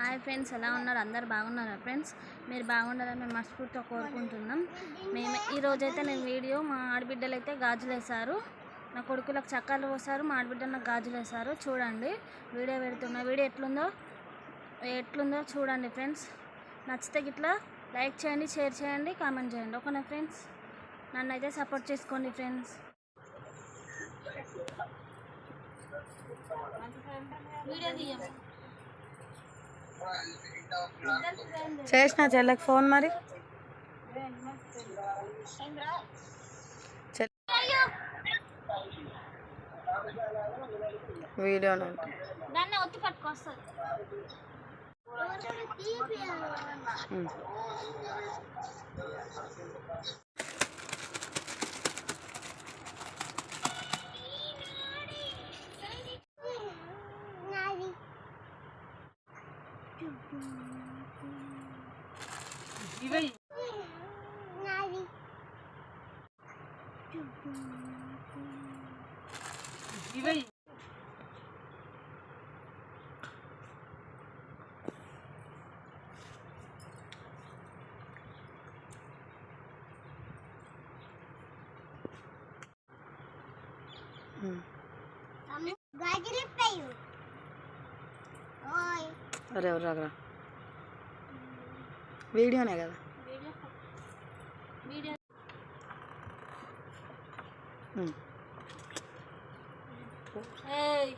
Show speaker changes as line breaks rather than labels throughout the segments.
Hi friends ఎలా ఉన్నారు? అందరు బాగున్నారా ఫ్రెండ్స్? మీరు బాగుండాలని మేము మనస్ఫూర్తిగా కోరుకుంటున్నాం. మేము ఈరోజు అయితే నేను వీడియో మా ఆడబిడ్డలు అయితే గాజులు వేశారు నా కొడుకులకు చక్కాలు పోసారు మా ఆడబిడ్డలు నాకు గాజులు వేశారు చూడండి వీడియో పెడుతున్నా. వీడియో ఎట్లుందో? ఎట్లుందో చూడండి ఫ్రెండ్స్. నచ్చితే గిట్లా లైక్ చేయండి షేర్ చేయండి కామెంట్ చేయండి. ఓకేనా ఫ్రెండ్స్? నన్ను అయితే సపోర్ట్ చేసుకోండి ఫ్రెండ్స్. వీడియో తీయము
చేసిన చెల్లెకి ఫోన్ మరి? వీడియో
పట్టుకొస్తుంది
అరే ఎవరు రాగరా వీడియోనే కదా
వీడియో వీడియో
ఉమ్.
ఏయ్.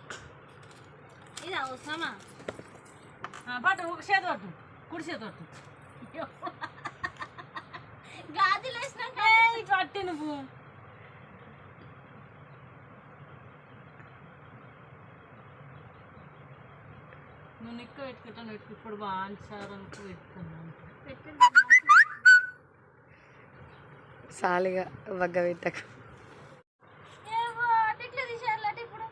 ఇది అవసరమా?
పట్టు ఒక చేతి పట్టు కుడి చేతి పట్టు.
గాజులు వేసినాక
ఏయ్, పట్టు నువ్వు. నువ్వు నిక్క పెట్టుకుంటాను పెట్టుకు ఇప్పుడు బాగా సార్ అనుకో పెట్టుకున్నాను
సాలిగా వగ్గ పెట్టకు
ఏవో టిక్లు తీసేయాలి అటు ఇప్పుడు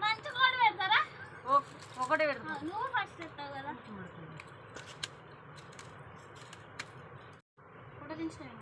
మంచి కూడా పెడతారా?
ఓ- ఒకటే పెడతా
నువ్వు ఫస్ట్ తెస్తావు కదా. ఫోటో దించేయండి